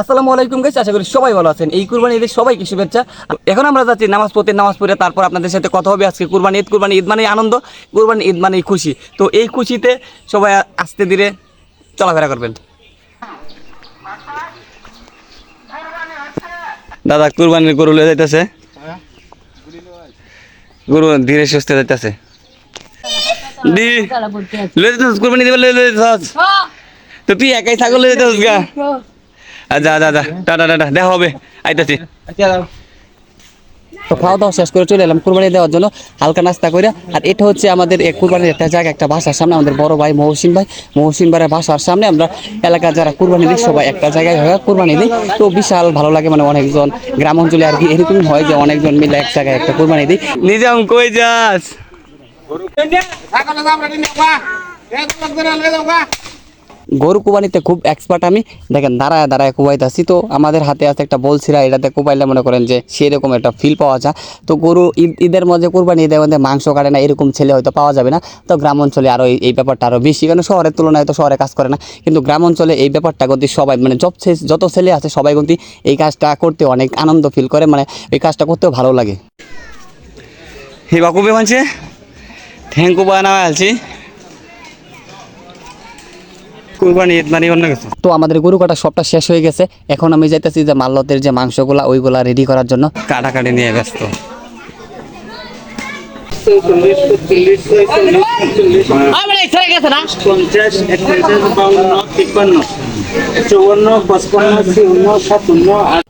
আসসালামু আলাইকুম গাইস আশা করি সবাই ভালো আছেন। এই কুরবানি ঈদের সবাইকে শুভেচ্ছা। এখন আমরা যাচ্ছি নামাজ পড়তে নামাজ পড়ে তারপর আপনাদের সাথে কথা হবে আজকে কুরবানি ঈদ। কুরবানি ঈদ মানে আনন্দ কুরবানি ঈদ মানে খুশি। তো এই খুশিতে সবাই আস্তে ধীরে চলাফেরা করবেন। দাদা কুরবানির গরু লয়ে যাইতেছে। গরু ধীরে সুস্থে যাইতেছে। দি লয়ে যাইতেছ কুরবানি দিবে লয়ে যাইতেছ তো তুই একাই ছাগল লয়ে যাইতেছ গা? আচ্ছা আচ্ছা টাটা টাটা দেখা হবে। আইতাছি। তো খাওয়া দাওয়া শেষ করে চলে এলাম কুরবানি দেওয়ার জন্য। হালকা নাস্তা করে আর এটা হচ্ছে আমাদের এক কুরবানির একটা জায়গা একটা বাসার সামনে। আমাদের বড় ভাই মহসিন ভাই। মহসিন ভাইয়ের বাসার সামনে আমরা এলাকার যারা কুরবানি দিই সবাই একটা জায়গায় হয়ে কুরবানি দিই। তো বিশাল ভালো লাগে মানে অনেকজন গ্রাম অঞ্চলে আর কি এরকম হয় যে অনেকজন মিলে এক জায়গায় একটা কুরবানি দিই। নিজাম কই যাস? গরু কুবানিতে খুব এক্সপার্ট আমি। দেখেন, দাঁড়ায় দাঁড়ায় কুবাইতেছি। তো আমাদের হাতে আছে একটা বলছিরা এটাতে কুবাইলে মনে করেন যে সেরকম একটা ফিল পাওয়া যায়। তো গরু ঈদ, ঈদের মধ্যে কুরবানি, ঈদের মধ্যে মাংস কাটে না, এরকম ছেলে হয়তো পাওয়া যাবে না। তো গ্রাম অঞ্চলে আরও এই ব্যাপারটা আরও বেশি। কারণ শহরের তুলনায় তো শহরে কাজ করে না। কিন্তু গ্রাম অঞ্চলে এই ব্যাপারটা কিন্তু সবাই মানে যত যত ছেলে আছে সবাই কিন্তু এই কাজটা করতে অনেক আনন্দ ফিল করে। মানে এই কাজটা করতেও ভালো লাগে। হে বাকুবে মানছে? থ্যাংক বানা আছি কুরবানি ঈদ মানে অন্য কিছু। তো আমাদের গরু কাটা সবটা শেষ হয়ে গেছে। এখন আমি যাইতেছি যে মাল্যতের যে মাংসগুলা ওইগুলা রেডি করার জন্য। কাটাকাটি নিয়ে ব্যস্ত।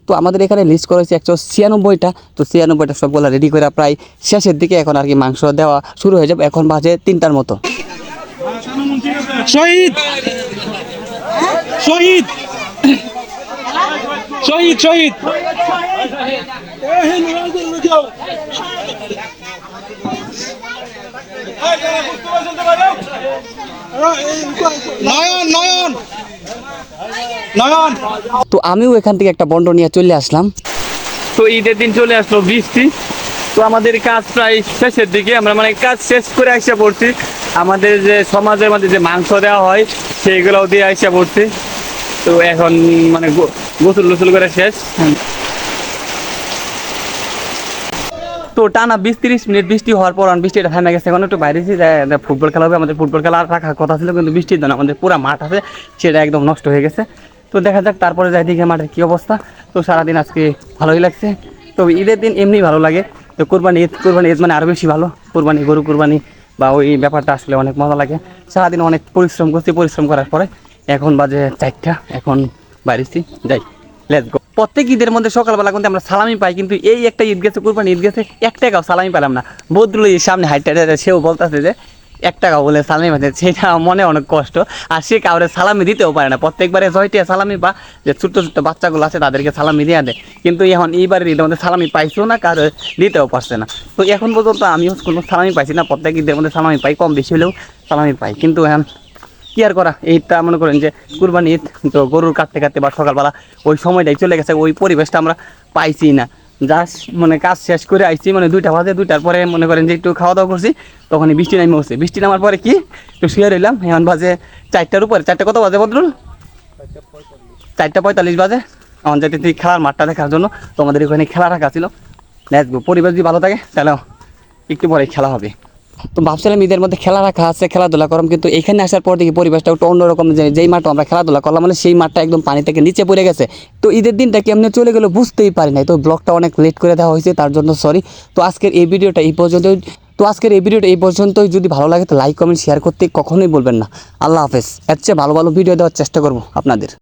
তো আমাদের এখানে লিস্ট করা হয়েছে একশো ছিয়ানব্বইটা। তো ছিয়ানব্বইটা সবগুলা রেডি করে প্রায় শেষের দিকে এখন আর কি মাংস দেওয়া শুরু হয়ে যাবে। এখন বাজে তিনটার মতো। শহীদ! শহীদ! শহীদ শহীদ! নয়ন নয়ন! নয়ন! তো আমিও এখান থেকে একটা বন্ড নিয়ে চলে আসলাম। তো ঈদের দিন চলে আসলো বৃষ্টি। তো আমাদের কাজ প্রায় শেষের দিকে। আমরা মানে কাজ শেষ করে আসা পড়ছি। আমাদের যে সমাজের মধ্যে যে মাংস দেওয়া হয়, সেইগুলোও দিয়ে আসা পড়ছি। তো এখন মানে গোসল গোসল করে শেষ। তো টানা বিশ তিরিশ মিনিট বৃষ্টি হওয়ার পর আর বৃষ্টিটা থেমে গেছে। এখন একটু বাইরে ফুটবল খেলা হবে, আমাদের ফুটবল খেলা রাখার কথা ছিল, কিন্তু বৃষ্টির জন্য আমাদের পুরো মাঠ আছে, সেটা একদম নষ্ট হয়ে গেছে। তো দেখা যাক, তারপরে যাই দিকে মাঠের কী অবস্থা। তো সারাদিন আজকে ভালোই লাগছে। তো ঈদের দিন এমনি ভালো লাগে। তো কোরবানি ঈদ কোরবানি ঈদ মানে আরও বেশি ভালো। কোরবানি, গরু কোরবানি বা ওই ব্যাপারটা আসলে অনেক মজা লাগে। সারাদিন অনেক পরিশ্রম করছি, পরিশ্রম করার পরে এখন বাজে চারটা, এখন বাইরেছি যাই লেটস গো প্রত্যেক ঈদের মধ্যে সকালবেলা কিন্তু আমরা সালামি পাই, কিন্তু এই একটা ঈদ গেছে, কোরবানি ঈদ গেছে এক টাকাও সালামি পেলাম না। বদরুল সামনে হাইটটা সেও বলতেছে যে এক টাকা বলে সালামি পাচ্ছে সেটা মনে অনেক কষ্ট। আর সে কাউরে সালামি দিতেও পারে না। প্রত্যেকবারে জয়টিয়া সালামি বা যে ছোট্ট ছোট্ট বাচ্চাগুলো আছে, তাদেরকে সালামি দিয়ে দেয়। কিন্তু এখন এইবারে ঈদের মধ্যে সালামি পাইছেও না, কারও দিতেও পারছে না। তো এখন পর্যন্ত আমিও কোনো সালামি পাইছি না প্রত্যেক ঈদের মধ্যে সালামি পাই, কম বেশি হলেও সালামি পাই। কিন্তু এখন কি আর করা? ঈদটা মনে করেন যে কুরবানি ঈদ, তো গরুর কাটতে কাটতে বা সকালবেলা ওই সময়টাই চলে গেছে, ওই পরিবেশটা আমরা পাইছি না। জাস্ট মানে কাজ শেষ করে আইছি মানে দুইটা বাজে, দুইটার পরে মনে করেন যে একটু খাওয়া দাওয়া করছি, তখনই বৃষ্টি নামে হচ্ছে। বৃষ্টি নামার পরে কি? একটু শুয়ে রইলাম, এখন বাজে চারটার উপরে। চারটা কত বাজে বদরুল? চারটা পঁয়তাল্লিশ বাজে। এখন যাতে তুই খেলার মাঠটা দেখার জন্য। তোমাদের ওখানে খেলা রাখা ছিল। লেটস পরিবেশ যদি ভালো থাকে, তাহলে একটু পরে খেলা হবে। তো ভাবছিলাম ঈদের মধ্যে খেলা রাখা আছে, খেলাধুলা করম, কিন্তু এখানে আসার পর দেখি পরিবেশটা একটু অন্যরকম যেই মাঠে আমরা খেলাধুলা করলাম মানে সেই মাঠটা একদম পানি থেকে নিচে পড়ে গেছে। তো ঈদের দিনটা কেমনে চলে গেলো বুঝতেই পারি নাই। তো ব্লগটা অনেক লেট করে দেওয়া হয়েছে, তার জন্য সরি তো আজকের এই ভিডিওটা এই পর্যন্তই, তো আজকের এই ভিডিওটা এই পর্যন্তই। যদি ভালো লাগে তো লাইক কমেন্ট শেয়ার করতে কখনোই বলবেন না। আল্লাহ হাফেজ। এর চেয়ে ভালো ভালো ভিডিও দেওয়ার চেষ্টা করব আপনাদের।